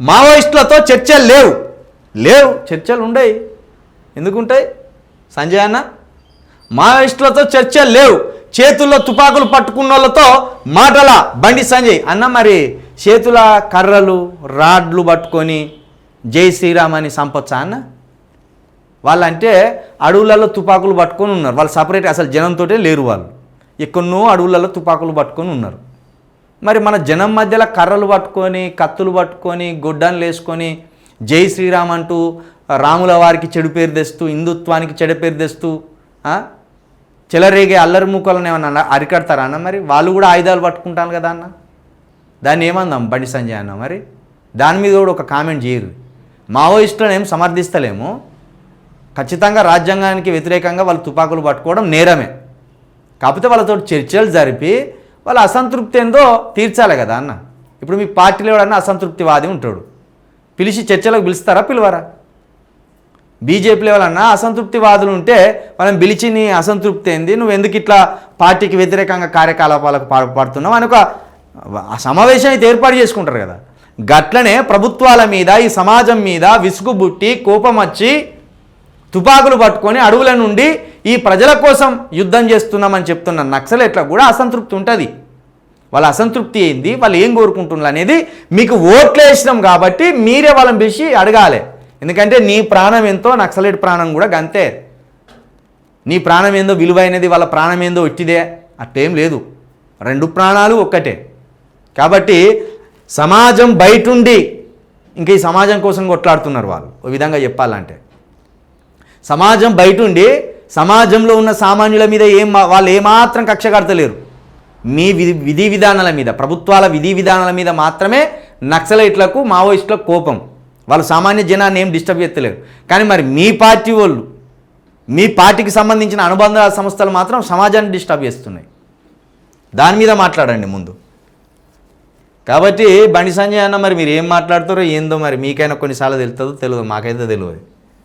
మావోయిస్టులతో చర్చలు లేవు. లేవు. చర్చలు ఉండయి. ఎందుకుంటాయి? సంజయ్ అన్న? మావోయిస్టులతో చర్చలు లేవు. చేతుల్లో తుపాకులు పట్టుకున్న వాళ్ళతో మాటల బండి సంజయ్. అన్న మరి చేతుల కర్రలు రాడ్లు పట్టుకొని జై శ్రీరామ్ అని సంపొచ్చా అన్న? వాళ్ళంటే అడవులలో తుపాకులు పట్టుకొని ఉన్నారు. వాళ్ళు సపరేట్ అసలు జనంతో లేరు వాళ్ళు. ఎక్కడనో అడవులలో తుపాకులు పట్టుకొని ఉన్నారు. మరి మన జనం మధ్యలో కర్రలు పట్టుకొని కత్తులు పట్టుకొని గొడ్డన్లు వేసుకొని జై శ్రీరామ్ అంటూ రాముల వారికి చెడు పేరు తెస్తూ హిందుత్వానికి చెడు పేరు తెస్తూ చిలరేగే చెలరేగే అల్లరి మూకలను ఏమన్నా అరికడతారా అన్న? మరి వాళ్ళు కూడా ఆయుధాలు పట్టుకుంటాను కదా అన్న? దాన్ని ఏమందాం బండి సంజయ్ అన్న మరి? దాని మీద కూడా ఒక కామెంట్ చేయరు. మావోయిస్టులను ఏం సమర్థిస్తలేము. ఖచ్చితంగా రాజ్యాంగానికి వ్యతిరేకంగా వాళ్ళు తుపాకులు పట్టుకోవడం నేరమే. కాకపోతే వాళ్ళతో చర్చలు జరిపి వాళ్ళ అసంతృప్తి ఏందో తీర్చాలి కదా అన్న. ఇప్పుడు మీ పార్టీలో ఎవడన్నా అసంతృప్తివాది ఉంటాడు. పిలిచి చర్చలకు పిలుస్తారా పిలవరా? బీజేపీలో ఎవరన్నా అసంతృప్తివాదులు ఉంటే మనం పిలిచి నీ అసంతృప్తి ఏంది? నువ్వు ఎందుకు ఇట్లా పార్టీకి వ్యతిరేకంగా కార్యకలాపాలకు పాల్పడుతున్నావు అని ఒక ఆ సమావేశం అయితే ఏర్పాటు చేసుకుంటారు కదా. గట్లనే ప్రభుత్వాల మీద ఈ సమాజం మీద విసుగు బుట్టి కోపం వచ్చి తుపాకులు పట్టుకొని అడవుల నుండి ఈ ప్రజల కోసం యుద్ధం చేస్తున్నామని చెప్తున్న నక్సలెట్ల కూడా అసంతృప్తి ఉంటుంది. వాళ్ళ అసంతృప్తి ఏంది? వాళ్ళు ఏం కోరుకుంటున్నారు అనేది మీకు ఓట్లు వేసినాం కాబట్టి మీరే వాళ్ళని పిలిచి అడగాలి. ఎందుకంటే నీ ప్రాణం ఎంతో నక్సలెట్ ప్రాణం కూడా గంతే. నీ ప్రాణం ఏందో విలువైనది వాళ్ళ ప్రాణం ఏందో ఒట్టిదే. అట్టేం లేదు. రెండు ప్రాణాలు ఒక్కటే. కాబట్టి సమాజం బయటుండి ఇంకా ఈ సమాజం కోసం కొట్లాడుతున్నారు వాళ్ళు. ఓ విధంగా చెప్పాలంటే. సమాజం బయటుండి సమాజంలో ఉన్న సామాన్యుల మీద ఏం వాళ్ళు ఏమాత్రం కక్ష కడతలేరు మీ విధి విధి విధానాల మీద ప్రభుత్వాల విధి విధానాల మీద మాత్రమే నక్సలైట్లకు మావోయిస్టులకు కోపం. వాళ్ళు సామాన్య జనాన్ని ఏం డిస్టర్బ్ చేస్తలేరు. కానీ మరి మీ పార్టీ వాళ్ళు మీ పార్టీకి సంబంధించిన అనుబంధ సంస్థలు మాత్రం సమాజాన్ని డిస్టర్బ్ చేస్తున్నాయి. దాని మీద మాట్లాడండి ముందు. కాబట్టి బండి సంజయ్ అన్న మరి మీరు ఏం మాట్లాడుతారో ఏందో మరి మీకైనా కొన్నిసార్లు తెలుస్తుందో తెలియదు మాకైతే తెలియదు